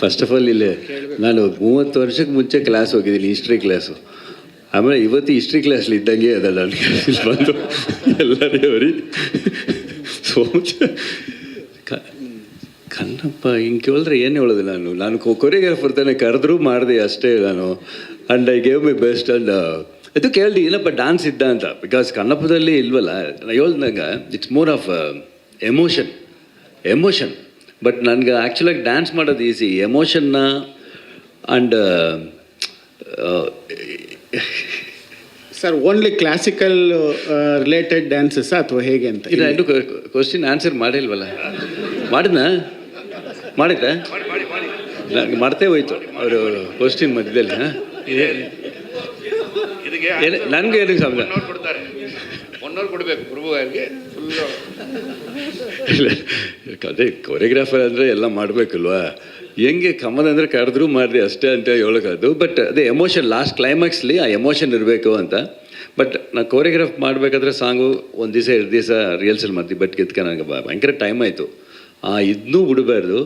First of all ಇಲ್ಲಿ ನಾನು ಮೂವತ್ತು ವರ್ಷಕ್ಕೆ ಮುಂಚೆ ಕ್ಲಾಸ್ ಹೋಗಿದ್ದೀನಿ ಹಿಸ್ಟ್ರಿ ಕ್ಲಾಸು ಆಮೇಲೆ ಇವತ್ತು ಹಿಸ್ಟ್ರಿ ಕ್ಲಾಸಲ್ಲಿ ಇದ್ದಂಗೆ ಅದ ನನಗೆ ಇಲ್ಲಿ ಬಂದು ಎಲ್ಲರೇ ಅವರಿ ಹಿಂಗೆ ಕೇಳಿದ್ರೆ ಏನು ಹೇಳೋದು ನಾನು? ನಾನು ಕೊರಿಯೋಗ್ರಾಫರ್ ತಾನೆ ಕರೆದ್ರೂ ಮಾಡಿದೆ ಅಷ್ಟೇ ನಾನು. And I gave my best and ಅದು ಕೇಳಿದೆ, ಏನಪ್ಪ ಡಾನ್ಸ್ ಇದ್ದ ಅಂತ? ಬಿಕಾಸ್ ಕನ್ನಪ್ಪದಲ್ಲಿ ಇಲ್ವಲ್ಲ ಹೇಳ್ದಂಗೆ it's more of emotion emotion but ನನಗೆ ಆ್ಯಕ್ಚುಲಾಗಿ ಡ್ಯಾನ್ಸ್ ಮಾಡೋದು easy ಎಮೋಷನ್ನ and sir only classical related dances ಅಥವಾ ಹೇಗೆ ಅಂತ? ಇಲ್ಲ ಇನ್ನು ಕ್ವಶನ್ ಆನ್ಸರ್ ಮಾಡಿಲ್ವಲ್ಲ? ಮಾಡಿದ್ನಾ? ಮಾಡಿದ್ದ ನನಗೆ ಮಾಡ್ತೇ ಹೋಯ್ತು ಅವರು ಕ್ವಶನ್ ಮಧ್ಯದಲ್ಲಿ ಹಾಂ? ನನಗೆ ಏನಕ್ಕೆ ಸಮಯ ಕೊಡ್ಬೇಕು ಕೊಡ್ತಾರೆ. ಒನ್ ಅವರ್ ಕೊಡಬೇಕು ಪ್ರಭು ಅದೇ ಕೊರಿಯೋಗ್ರಾಫರ್ ಅಂದರೆ ಎಲ್ಲ ಮಾಡಬೇಕಲ್ವಾ? ಹೆಂಗೆ ಅಂದರೆ ಕರೆದ್ರು ಮಾಡಿದೆ ಅಷ್ಟೇ ಅಂತ ಹೇಳೋಕ್ಕದು ಬಟ್ ಅದೇ ಎಮೋಷನ್ ಲಾಸ್ಟ್ ಕ್ಲೈಮ್ಯಾಕ್ಸ್ಲಿ ಆ ಎಮೋಷನ್ ಇರಬೇಕು ಅಂತ. ಬಟ್ ನಾನು ಕೋರಿಯೋಗ್ರಾಫ್ ಮಾಡಬೇಕಾದ್ರೆ ಸಾಂಗು ಒಂದು ದಿವಸ, ಎರಡು ದಿವಸ ರಿಹರ್ಸಲ್ ಮಾಡ್ತೀವಿ ಬಟ್ ಗೆದ್ಕ ನನಗೆ ಭಯಂಕರ ಟೈಮ್ ಆಯಿತು. ಆ ಇದನ್ನೂ ಬಿಡಬಾರ್ದು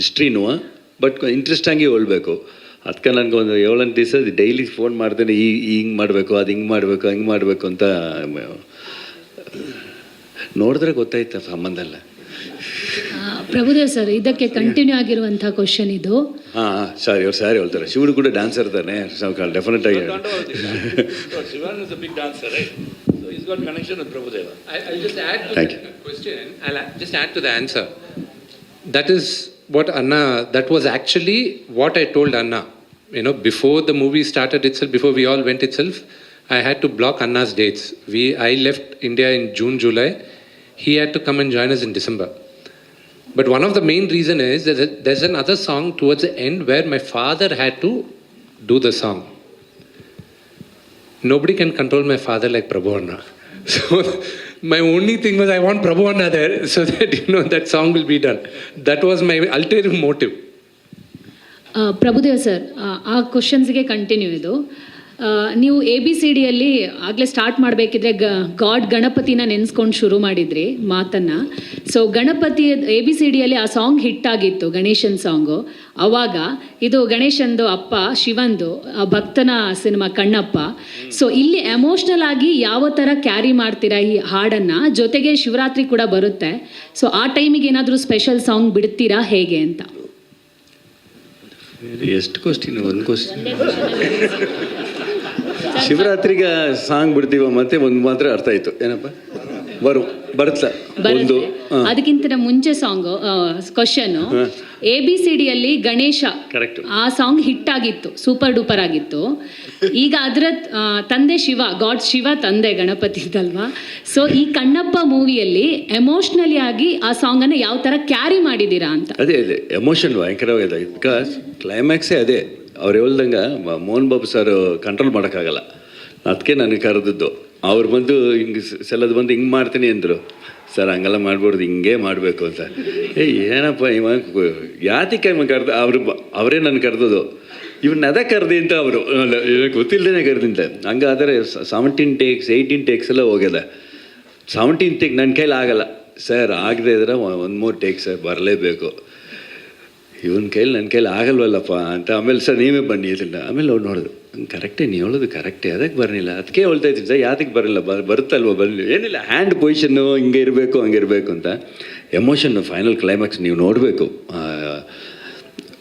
ಹಿಸ್ಟ್ರಿನೂ ಬಟ್ ಇಂಟ್ರೆಸ್ಟ್ ಆಗಿ ಹೇಳ್ಬೇಕು. ಅದಕ್ಕೆ ನನಗೆ ಒಂದು ಏಳೆಂಟು ದಿವಸ ಡೈಲಿ ಫೋನ್ ಮಾಡ್ತೇನೆ ಈ ಹಿಂಗೆ ಮಾಡಬೇಕು, ಅದು ಹಿಂಗೆ ಮಾಡಬೇಕು ಹಿಂಗೆ ಮಾಡಬೇಕು ಅಂತ ನೋಡಿದ್ರೆ ಗೊತ್ತಾಯ್ತು ಸಂಬಂಧ ಅಲ್ಲ ಪ್ರಭುದೇವ್ ಸರ್ ಇದಕ್ಕೆ ಕಂಟಿನ್ಯೂ ಆಗಿರುವಂತಹ ಕ್ವಶನ್ ಇದು ಹಾ ಸಾರಿ ಅವ್ರು ಸಾರಿ ಹೇಳ್ತಾರೆ ಶಿವನು ಕೂಡ ಡ್ಯಾನ್ಸರ್ ತಾನೆ ಡೆಫಿನೆಟ್ ಆಗಿ Shivan is a big dancer right actually what I told ಅನ್ನ you I- I'll just add to Thank the question. I'll just add to the answer. That is what Anna, that was actually what I told Anna. You know, before the movie started itself, before we all went itself, I had to block Anna's dates. We, I left India in June, July. He had to come and join us in December. But one of the main reason is that there's another song towards the end where my father had to do the song. Nobody can control my father like Prabhu Anna. So my only thing was I want Prabhu Anna there so that you know that song will be done. That was my ulterior motive. ಆ, Prabhudev sir ಆ, ಆ ಕ್ವಶನ್ಸ್ಗೆ continue ಇದು ಆ, ನೀವು A B C ಡಿಯಲ್ಲಿ ಆಗಲೇ start ಮಾಡಬೇಕಿದ್ರೆ ಗ god ಗಣಪತಿನ ನೆನೆಸ್ಕೊಂಡು ಶುರು ಮಾಡಿದ್ರಿ ಮಾತನ್ನು. So Ganapati A B C ಡಿಯಲ್ಲಿ ಆ ಸಾಂಗ್ ಹಿಟ್ ಆಗಿತ್ತು ಗಣೇಶನ್ ಸಾಂಗು ಅವಾಗ ಇದು ಗಣೇಶಂದು ಅಪ್ಪ ಶಿವಂದು ಆ ಭಕ್ತನ ಸಿನಿಮಾ ಕಣ್ಣಪ್ಪ. ಸೊ ಇಲ್ಲಿ ಎಮೋಷ್ನಲ್ ಆಗಿ ಯಾವ ಥರ ಕ್ಯಾರಿ ಮಾಡ್ತೀರಾ ಈ ಹಾಡನ್ನು ಜೊತೆಗೆ ಶಿವರಾತ್ರಿ ಕೂಡ ಬರುತ್ತೆ. ಸೊ ಆ ಟೈಮಿಗೆ ಏನಾದರೂ ಸ್ಪೆಷಲ್ ಸಾಂಗ್ ಬಿಡ್ತೀರಾ ಹೇಗೆ ಅಂತ? ಎಷ್ಟು ಕ್ವಶನ್ ಒಂದು ಕ್ವಸ್ಟಿನ್ ಶಿವರಾತ್ರಿಗೆ ಸಾಂಗ್ ಬಿಡ್ತೀವ ಮತ್ತೆ ಒಂದು ಮಾತ್ರ ಅರ್ಥ ಆಯ್ತು. ಏನಪ್ಪ? ಬರು ಬರುತ್ತಾ. ಒಂದು ಅದಕ್ಕಿಂತ ಮುಂಚೆ song question. A B C ಡಿಯಲ್ಲಿ Ganesha correct ಆ ಸಾಂಗ್ ಹಿಟ್ ಆಗಿತ್ತು ಸೂಪರ್ ಡೂಪರ್ ಆಗಿತ್ತು. ಈಗ ಅದರ ತಂದೆ ಶಿವ ಗಾಡ್ ಶಿವ ತಂದೆ ಗಣಪತಿ ಇದ್ದಲ್ವಾ ಸೊ ಈ ಕಣ್ಣಪ್ಪ ಮೂವಿಯಲ್ಲಿ ಎಮೋಷ್ನಲಿ ಆಗಿ ಆ ಸಾಂಗ್ ಅನ್ನ ಯಾವ ತರ ಕ್ಯಾರಿ ಮಾಡಿದೀರಾ ಅಂತ. ಅದೇ ಅದೇ ಎಮೋಷನ್ ಭಯಂಕರವಾಗಿದೆ. ಬಿಕಾಸ್ ಕ್ಲೈಮ್ಯಾಕ್ಸೇ ಅದೇ. ಅವ್ರು ಹೇಳ್ದಂಗೆ, ಮ- ಮೋಹನ್ ಬಾಬು ಸರ್ ಕಂಟ್ರೋಲ್ ಮಾಡೋಕ್ಕಾಗಲ್ಲ. ಅದಕ್ಕೆ ನನಗೆ ಕರೆದಿದ್ದು. ಅವ್ರು ಬಂದು ಹಿಂಗೆ ಸೆಲ್ಲದು ಬಂದು ಹಿಂಗೆ ಮಾಡ್ತೀನಿ ಅಂದರು. ಸರ್, ಹಂಗೆಲ್ಲ ಮಾಡ್ಬಾರ್ದು, ಹಿಂಗೆ ಮಾಡಬೇಕು ಅಂತ. ಏ, ಏನಪ್ಪ ಇವ? ಇವ ಕರೆದ, ಅವರು ಅವರೇ ನನ್ನ ಕರೆದದು ಇವನ್ನ ಅದೇ ಕರೆದಿ ಅಂತ ಅವರು. ಗೊತ್ತಿಲ್ಲದೇ ಕರೆದಿಂತೆ ಹಂಗಾದರೆ ಸೆವೆಂಟೀನ್ ಟೇಕ್ಸ್ ಏಯ್ಟೀನ್ ಟೇಕ್ಸ್ ಎಲ್ಲ ಹೋಗ್ಯದ. ಸೆವೆಂಟೀನ್ ಟೇಕ್ ನನ್ನ ಕೈಲಿ ಆಗಲ್ಲ. ಸರ್, ಆಗದೆ ಇದ್ರೆ ಒಂದು ಮೂರು ಟೇಕ್ ಸರ್ ಬರಲೇಬೇಕು. ಇವನ ಕೈಲಿ ನನ್ನ ಕೈಲಿ ಆಗಲ್ವಲ್ಲಪ್ಪ ಅಂತ ಆಮೇಲೆ ಸರ್ ನೀವೇ ಬನ್ನಿ ಇದಿಲ್ಲ ಆಮೇಲೆ ಅವ್ರು ನೋಡಿದ್ರು ಕರೆಕ್ಟೇ ನೀವು ಹೇಳೋದು ಕರೆಕ್ಟೇ ಅದಕ್ಕೆ ಬರಲಿಲ್ಲ ಅದಕ್ಕೆ ಹೇಳ್ತಾ ಇದ್ದೀನಿ, ಸರ್, ಯಾತಕ್ಕೆ ಬರಲಿಲ್ಲ? ಬ ಬರುತ್ತಲ್ವ? ಬರಲಿ ಏನಿಲ್ಲ ಹ್ಯಾಂಡ್ ಪೊಸಿಷನ್ನು ಹಿಂಗೆ ಇರಬೇಕು, ಹಂಗೆ ಇರಬೇಕು ಅಂತ. ಎಮೋಷನ್ನು ಫೈನಲ್ ಕ್ಲೈಮ್ಯಾಕ್ಸ್ ನೀವು ನೋಡಬೇಕು.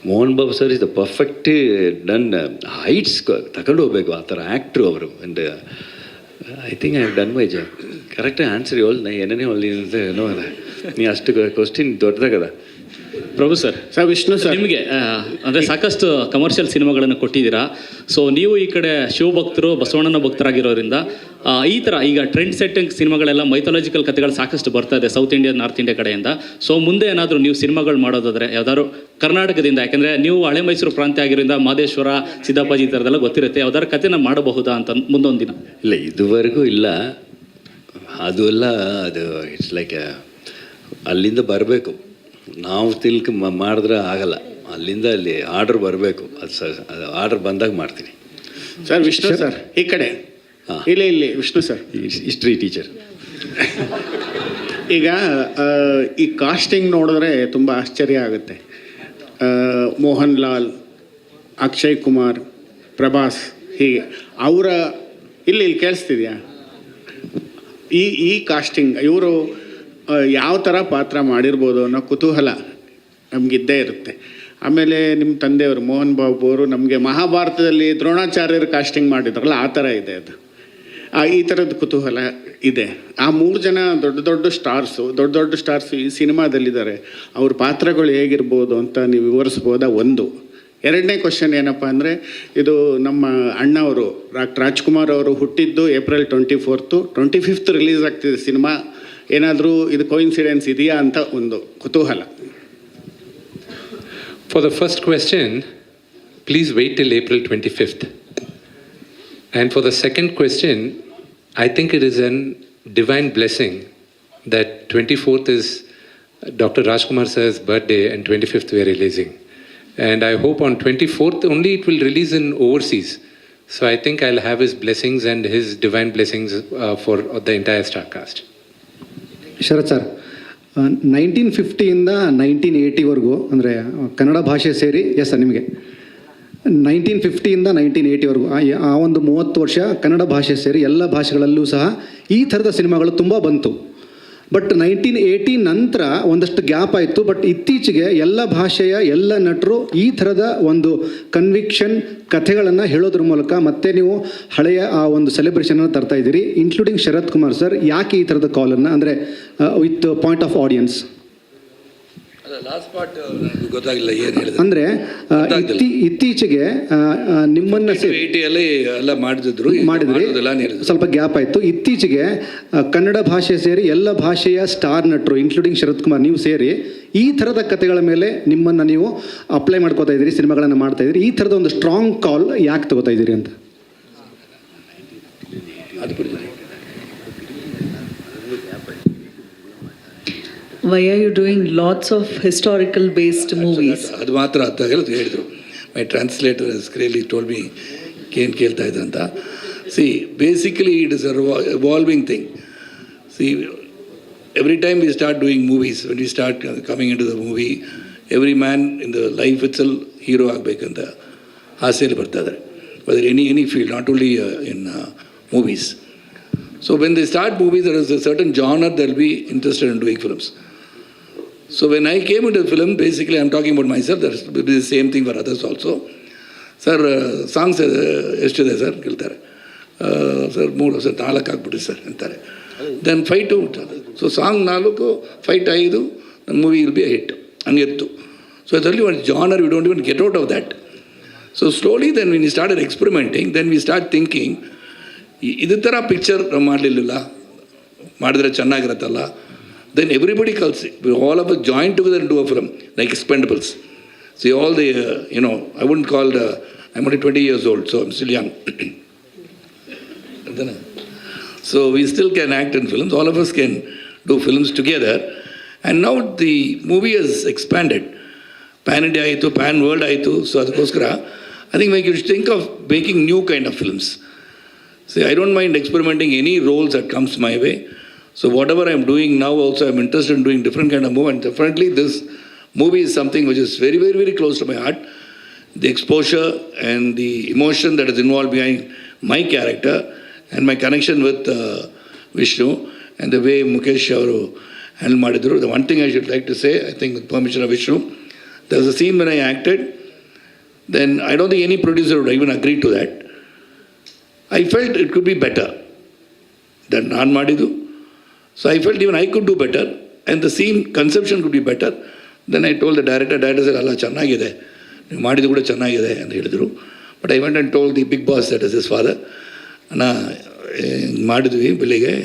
Mohan Babu sir is the perfect done heights ತಗೊಂಡು ಹೋಗಬೇಕು ಆ ಥರ ಆ್ಯಕ್ಟ್ರು ಅವರು. And I think I done my job ಕರೆಕ್ಟಾಗಿ ಆನ್ಸರ್ ಹೇಳಿ ನಾ ಏನೇನೇ ಹೇಳಿ ಅಂತ ಏನೋ ಅದ ನೀ ಅಷ್ಟು ಕ್ವಶನ್ ದೊಡ್ಡದಾಗದ. Prabhu sir sir Vishnu sir. ನಿಮಗೆ ಅಂದರೆ ಸಾಕಷ್ಟು ಕಮರ್ಷಿಯಲ್ ಸಿನಿಮಾಗಳನ್ನು ಕೊಟ್ಟಿದ್ದೀರಾ? ಸೊ ನೀವು ಈ ಕಡೆ ಶಿವಭಕ್ತರು ಬಸವಣ್ಣನ ಭಕ್ತರಾಗಿರೋದ್ರಿಂದ ಈ ಥರ ಈಗ ಟ್ರೆಂಡ್ ಸೆಟ್ಟಿಂಗ್ ಸಿನಿಮಾಗಳೆಲ್ಲ ಮೈಥಾಲಜಿಕಲ್ ಕಥೆಗಳು ಸಾಕಷ್ಟು ಬರ್ತಾ ಇದೆ ಸೌತ್ ಇಂಡಿಯಾ ನಾರ್ತ್ ಇಂಡಿಯಾ ಕಡೆಯಿಂದ. ಸೊ ಮುಂದೆ ಏನಾದರೂ ನೀವು ಸಿನಿಮಾಗಳು ಮಾಡೋದಾದರೆ ಯಾವ್ದಾದ್ರು ಕರ್ನಾಟಕದಿಂದ ಯಾಕೆಂದರೆ ನೀವು ಹಳೆ ಮೈಸೂರು ಪ್ರಾಂತ್ಯ ಆಗಿರೋದ್ರಿಂದ ಮಾದೇಶ್ವರ ಸಿದ್ದಾಪಾಜಿ ಈ ಥರದೆಲ್ಲ ಗೊತ್ತಿರುತ್ತೆ. ಯಾವ್ದಾದ್ರು ಕಥೆನ ಮಾಡಬಹುದಾ ಅಂತ ಮುಂದೊಂದು ದಿನ ಇಲ್ಲ ಇದುವರೆಗೂ ಇಲ್ಲ. ಅದು ಎಲ್ಲ ಅದು ಇಟ್ಸ್ ಲೈಕ್ ಅಲ್ಲಿಂದ ಬರಬೇಕು. ನಾವು ತಿಲ್ಕ್ ಮಾಡಿದ್ರೆ ಆಗಲ್ಲ. ಅಲ್ಲಿಂದ ಅಲ್ಲಿ ಆರ್ಡ್ರ್ ಬರಬೇಕು. ಅದು ಸರ್ ಅದು ಆರ್ಡ್ರ್ ಬಂದಾಗ ಮಾಡ್ತೀನಿ. ಸರ್ ವಿಷ್ಣು ಸರ್ ಈ ಕಡೆ. ಹಾಂ. ಇಲ್ಲಿ ಇಲ್ಲಿ ವಿಷ್ಣು ಸರ್. ಹಿಸ್ಟ್ರಿ ಟೀಚರ್ ಈಗ ಈ ಕಾಸ್ಟಿಂಗ್ ನೋಡಿದ್ರೆ ತುಂಬ ಆಶ್ಚರ್ಯ ಆಗುತ್ತೆ. ಮೋಹನ್ ಲಾಲ್ ಅಕ್ಷಯ್ ಕುಮಾರ್ ಪ್ರಭಾಸ್ ಹೀಗೆ. ಅವರ ಇಲ್ಲಿ ಇಲ್ಲಿ ಕೇಳಿಸ್ತಿದ್ಯಾ? ಈ ಈ ಕಾಸ್ಟಿಂಗ್ ಇವರು ಯಾವ ಥರ ಪಾತ್ರ ಮಾಡಿರ್ಬೋದು ಅನ್ನೋ ಕುತೂಹಲ ನಮಗಿದ್ದೇ ಇರುತ್ತೆ. ಆಮೇಲೆ ನಿಮ್ಮ ತಂದೆಯವರು, ಮೋಹನ್ ಬಾಬು ಅವರು ನಮಗೆ ಮಹಾಭಾರತದಲ್ಲಿ ದ್ರೋಣಾಚಾರ್ಯರು ಕಾಸ್ಟಿಂಗ್ ಮಾಡಿದ್ರಲ್ಲ, ಆ ಥರ ಇದೆ ಅದು. ಈ ಥರದ ಕುತೂಹಲ ಇದೆ. ಆ ಮೂರು ಜನ ದೊಡ್ಡ ದೊಡ್ಡ ಸ್ಟಾರ್ಸು ದೊಡ್ಡ ದೊಡ್ಡ ಸ್ಟಾರ್ಸ್ ಈ ಸಿನಿಮಾದಲ್ಲಿದ್ದಾರೆ. ಅವ್ರ ಪಾತ್ರಗಳು ಹೇಗಿರ್ಬೋದು ಅಂತ ನೀವು ವಿವರಿಸ್ಬೋದಾ ಒಂದು. ಎರಡನೇ ಕ್ವಶನ್ ಏನಪ್ಪ ಅಂದರೆ, ಇದು ನಮ್ಮ ಅಣ್ಣವರು, ಡಾಕ್ಟರ್ ರಾಜ್ಕುಮಾರ್ ಅವರು ಹುಟ್ಟಿದ್ದು April twenty fourth, twenty fifth release ಆಗ್ತಿದೆ ಸಿನಿಮಾ. ಏನಾದರೂ ಇದು ಕೋಇನ್ಸಿಡೆನ್ಸ್ ಇದೆಯಾ ಅಂತ ಒಂದು ಕುತೂಹಲ For the first question, please wait till April 25th. And for the second question, I think it is an divine blessing that 24th is Dr. Rajkumar sir's birthday and 25th we are releasing. And I hope on 24th only it will release in overseas. So I think I'll have his blessings and his divine blessings uh, for the entire star cast. Sharath sir nineteen ಫಿಫ್ಟಿಯಿಂದ nineteen ಏಯ್ಟಿವರೆಗೂ ಅಂದರೆ ಕನ್ನಡ ಭಾಷೆ ಸೇರಿ, yes sir, ನಿಮಗೆ. Nineteen ಫಿಫ್ಟಿಯಿಂದ nineteen ಏಯ್ಟಿವರೆಗೂ ಆ ಒಂದು ಮೂವತ್ತು ವರ್ಷ ಕನ್ನಡ ಭಾಷೆ ಸೇರಿ, ಎಲ್ಲ ಭಾಷೆಗಳಲ್ಲೂ ಸಹ ಈ ಥರದ ಸಿನಿಮಾಗಳು ತುಂಬ ಬಂತು. ಬಟ್ ನೈನ್ಟೀನ್ ಏಯ್ಟಿ ನಂತರ ಒಂದಷ್ಟು ಗ್ಯಾಪ್ ಆಯಿತು. ಬಟ್ ಇತ್ತೀಚೆಗೆ ಎಲ್ಲ ಭಾಷೆಯ ಎಲ್ಲ ನಟರು ಈ ಥರದ ಒಂದು ಕನ್ವಿಕ್ಷನ್ ಕಥೆಗಳನ್ನು ಹೇಳೋದ್ರ ಮೂಲಕ ಮತ್ತೆ ನೀವು ಹಳೆಯ ಆ ಒಂದು ಸೆಲೆಬ್ರೇಷನನ್ನು ತರ್ತಾ ಇದ್ದೀರಿ ಇನ್ಕ್ಲೂಡಿಂಗ್ ಶರತ್ ಕುಮಾರ್ ಸರ್ ಯಾಕೆ ಈ ಥರದ ಕಾಲನ್ನು ಅಂದರೆ ವಿತ್ ಪಾಯಿಂಟ್ ಆಫ್ ಆಡಿಯನ್ಸ್ ಅಲ್ಲ ಲಾಸ್ಟ್ ಪಾರ್ಟ್ ನನಗೆ ಗೊತ್ತಾಗಿಲ್ಲ ಏನು ಅಂದರೆ ಇತ್ತೀ ಇತ್ತೀಚೆಗೆ ನಿಮ್ಮನ್ನು ಏಟಿಯಲ್ಲಿ ಎಲ್ಲ ಮಾಡಿದ್ರು ಸ್ವಲ್ಪ ಗ್ಯಾಪ್ ಆಯ್ತು. ಇತ್ತೀಚೆಗೆ ಕನ್ನಡ ಭಾಷೆ ಸೇರಿ ಎಲ್ಲ ಭಾಷೆಯ ಸ್ಟಾರ್ ನಟರು ಇನ್ಕ್ಲೂಡಿಂಗ್ ಶರತ್ ಕುಮಾರ್ ನೀವು ಸೇರಿ ಈ ಥರದ ಕಥೆಗಳ ಮೇಲೆ ನಿಮ್ಮನ್ನ ನೀವು ಅಪ್ಲೈ ಮಾಡ್ಕೋತಾ ಇದ್ದೀರಿ ಸಿನಿಮಾಗಳನ್ನ ಮಾಡ್ತಾ ಇದ್ದೀರಿ. ಈ ಥರದ ಒಂದು ಸ್ಟ್ರಾಂಗ್ ಕಾಲ್ ಯಾಕೆ ತಗೋತಾ ಇದ್ದೀರಿ ಅಂತ ಅದು ಬಿಡಿ Why are you doing lots of historical based movies ಅದು ಮಾತ್ರ ಅರ್ಥ ಹೇಳೋದು ಹೇಳಿದರು. My translator really told me ಏನು ಕೇಳ್ತಾ ಇದ್ರಂತ ಅಂತ. See basically it is evolving evolving thing see every time we start doing movies when we start coming into the movie every man in the life it's all hero ಆಗಬೇಕಂತ ಆಸೆಯಲ್ಲಿ ಬರ್ತಾ ಇದ್ದಾರೆ. Whether any any field not only in movies so when the start movies there is a certain genre there be interested in doing films So when I came into the film, basically I'm talking about myself, that's the same thing for others also. Sir songs ಎಷ್ಟಿದೆ sir ಕೇಳ್ತಾರೆ. Sir ಮೂರು sir ನಾಲ್ಕು ಆಗ್ಬಿಟ್ರಿ sir ಅಂತಾರೆ. Then fight so song ನಾಲ್ಕು fight ಐದು ನನ್ನ movie will be hit ಹಂಗಿತ್ತು. ಸೊ ಅದರಲ್ಲಿ ಒಂದು genre we don't even get out of that so slowly then we start experimenting then we start thinking ಇದೇ ಥರ ಪಿಕ್ಚರ್ ಮಾಡಲಿಲ್ಲ ಮಾಡಿದ್ರೆ ಚೆನ್ನಾಗಿರತ್ತಲ್ಲ? Then everybody calls it. We all of us join together and do a film, like Expendables. See, all the, uh, you know, I wouldn't call the, I'm only 20 years old, so I'm still young. so we still can act in films. All of us can do films together. And now the movie has expanded. Pan India Pan World Aitu, so I think you should think of making new kind of films. See, I don't mind experimenting any roles that comes my way. So whatever I'm doing now also, I'm interested in doing different kind of movie. And definitely this movie is something which is very, very, very close to my heart. The exposure and the emotion that is involved behind my character and my connection with uh, Vishnu and the way Mukesh ಅವರು handle ಮಾಡಿದ್ರು. The one thing I should like to say, I think with permission of Vishnu, there was a scene when I acted, then I don't think any producer would even agree to that. I felt it could be better than ನಾನು ಮಾಡಿದ್ದು so I felt even I could do better and the scene conception could be better then I told the director director sir ಅಲ್ಲ ಚೆನ್ನಾಗಿದೆ. ನೀವು ಮಾಡಿದ್ದು ಕೂಡ ಚೆನ್ನಾಗಿದೆ, ಅಂತ ಹೇಳಿದರು. But I went and told the big boss that is is father ಹಿಂಗ್ ಮಾಡಿದ್ವಿ ಬೆಳಿಗ್ಗೆ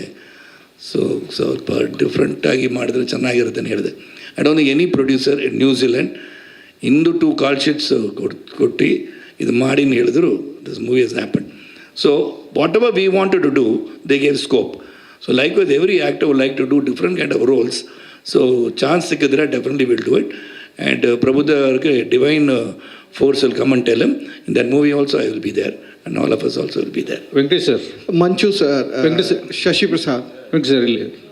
ಸೊ ಸ್ವಲ್ಪ ಡಿಫ್ರೆಂಟಾಗಿ ಮಾಡಿದ್ರೆ ಚೆನ್ನಾಗಿರುತ್ತೆ, ಅಂತ ಹೇಳಿದೆ. I don't any producer in New Zealand Zealand two call sheets ಕೊಟ್ಟು ಕೊಟ್ಟು ಇದು ಮಾಡಿ ಅಂತ ಹೇಳಿದ್ರು. This movie has happen so whatever we wanted to do they gave scope So likewise, every actor would like to do different kind of roles. So chance Sikidra definitely will do it. And uh, the divine uh, force will come and tell him. In that movie also I will be there. And all of us also will be there. Venkatesh sir. Manchu sir. Uh, Venkatesh Shashi Prasad. Venkatesh sir.